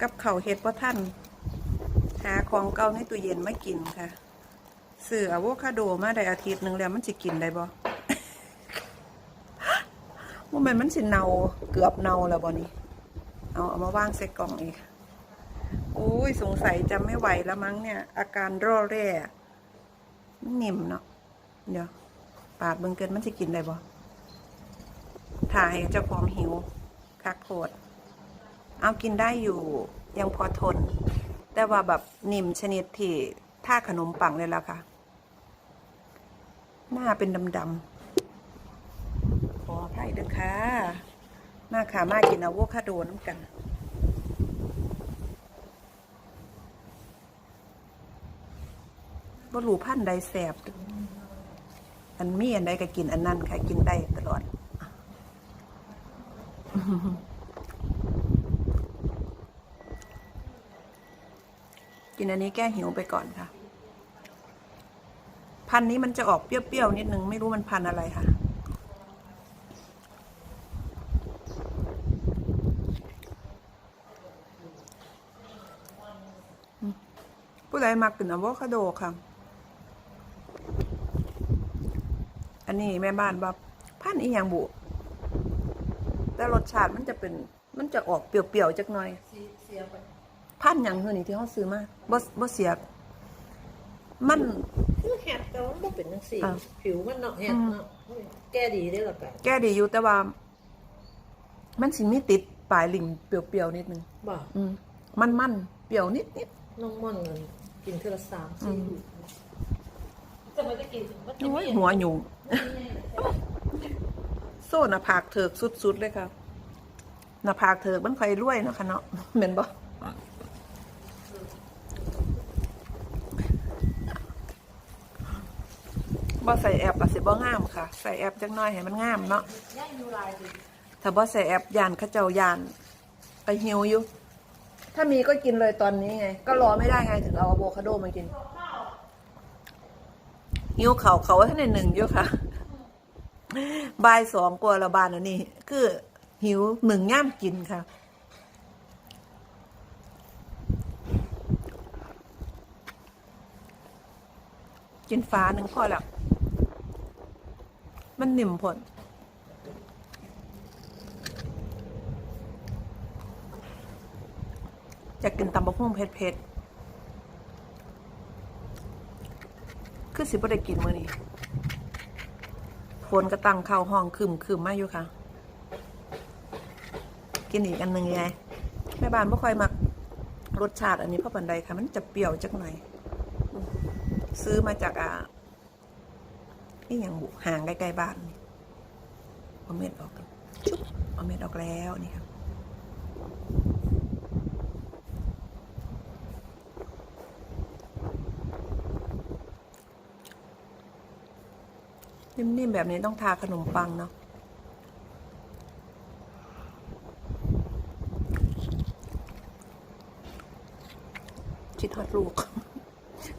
กับเข่าเฮ็ดบ่ท่านหาของเก่าในตู้เย็นไมากินค่ะซื้ออะโวคาโดมาได้อาทิตย์หนึ่งแล้วมันสิกินได้บ่ว่ามันมันสิเนาเกือบเนาแล้วบ่นี่เอาเอามาวางใส่กล่องอีกโอ้ยสงสัยจะไม่ไหวแล้วมั้งเนี่ย อาการร่อแร่มันนิ่มเนาะเดี๋ยวปาดเบิ่งเกินมันสิกินได้บ่ถ่ายเจ้าของหิวคักโคตร เอากินได้อยู่ยังพอทน แต่ว่าแบบนิ่มชนิดที่ท่าขนมปังเลยล่ะค่ะ หน้าเป็นดำๆ ขออภัยเด้อค่ะ มาค่ะ มากินอะโวคาโดน้ำกันบ่รู้พันธุ์ใดแสบอันมีอันใดก็กินอันนั้นค่ะ กินได้ตลอด กินอันนี้แก้หิวไปก่อนค่ะ พันนี้มันจะออกเปรี้ยวๆนิดนึง ไม่รู้มันพันอะไรค่ะ ผู้ใดมักกินอะโวคาโดค่ะ อันนี้แม่บ้านว่าพันอีหยังบุแต่รสชาติมันจะเป็น มันจะออกเปรี้ยวๆจักหน่อยเสียไป พันธุ์หยังคือนี่ที่เขาซื้อมาบ่บ่เสียบ มัน คือแฮดแต่ว่ามันบ่เป็นจังซี่ อ่าผิวมันเนาะแฮดเนาะแก้ดีได้อละกันแก้ดีอยู่แต่ว่า มันสิมีติดปลายลิ่งเปรี้ยวๆนิดนึงบ่อืมมันมันๆเปรี้ยวนิดนิด น้องม่อนเงินกินเทื่อละ3 4ลูกจะมาจะกินมันจะโอ้มียหัวหยุงโซ่หน้าผากเถิกสุดๆเลยค่ะหน้าผากเถิกมันใครรวยเนาะค่ะเนาะเหม็นบ่ บ่ใส่แอปอะสิบ่งามค่ะ ใส่แอปจังน้อยให้มันงามเนาะถ้าบ่ใส่แอปยานเขาเจ้ายานไปหิวอยู่ ถ้ามีก็กินเลยตอนนี้ไง ก็รอไม่ได้ไงถึงเอาอะโวคาโดมากินหิวเขาเขาท่านในหนึ่งอยู่ค่ะบ่ายสองกว่าละบานอันนี้ คือหิวหนึ่งย่ามกินค่ะกินฟ้าหนึ่งพอแล้ว มันนิ่มผลอยากกินตำบักหุ่งเผ็ดๆคือสิบ่ได้กินมื้อนี้ฝนก็ตั้งเข้าห้องคืมคืมมากอยู่ค่ะ กินอีกอันหนึ่งไงแม่บ้านบ่ค่อยมักรสชาติอันนี้เพราะปันใดค่ะ มันจะเปรี้ยวจักหน่อย ซื้อมาจากอ่า นี่อย่างบุห่างใกล้ๆบ้านเอาเม็ดออกชุบเอาเม็ดออกแล้วนี่ครับนิ่มๆแบบนี้ต้องทาขนมปังเนาะคิดฮอดลูก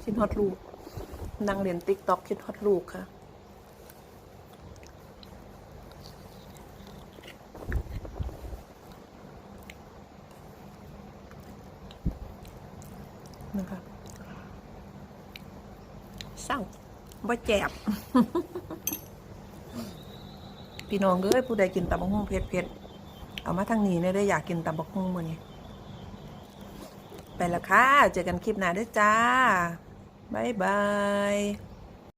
คิดฮอดลูกนั่งเรียนติ๊กต็อกคิดฮอดลูกค่ะ นะคะเศร้าบ่แจบพี่น้องเอ้ยผู้ใดกินตับกหุ่งเผ็ดเผ็ดๆเอามาทางนี้เนี่ยได้อยากกินตับกหุ่งมื้อนี้ไปและค่ะ เจอกันคลิปหน้าด้วยจ้า บ๊ายบาย